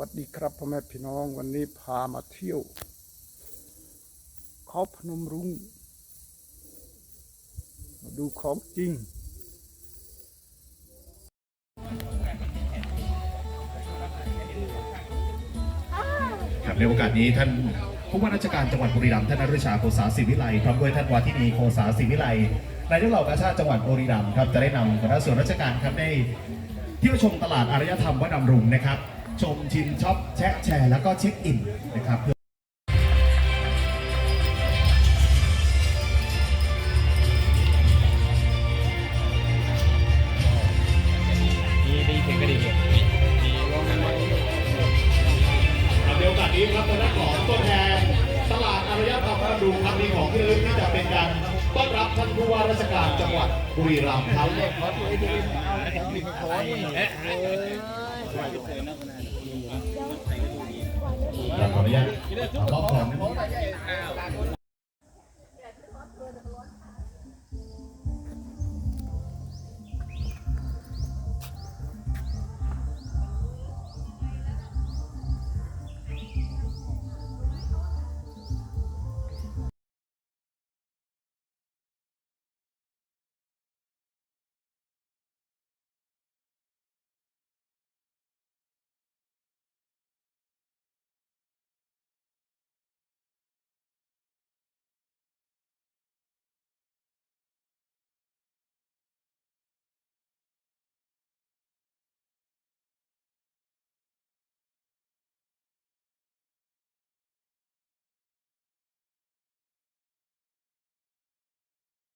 วัสดีครับพ่อแม่พี่น้องวันนี้พามาเที่ยว เขาพนมรุ้งมาดูของจริง ครับในโอกาสนี้ท่านผู้ว่าราชการจังหวัดบุรีรัมย์ท่านนฤชาโคสาศิวิไลพร้อมด้วยท่านวาทินีโคสาศิวิไลนายกเหล่ากาชาติจังหวัดบุรีรัมย์ครับจะได้นำคณะส่วนราชการครับได้เที่ยวชมตลาดอารยธรรมวัดดำรุงนะครับ ชมชิมช็อปแชะแชร์ แล้วก็เช็คอินนะครับเพื่อดีดีเก่งก็ดีเก่งในโอกาสนี้ครับทางด้านของตัวแทนตลาดอารยธรรมวัดดำรุงครับมีของที่ระลึกที่จะเป็นการต้อนรับ ผู้ว่าราชการจังหวัดบุรีรัมย์ครับขออนุญาตขอของนะครับ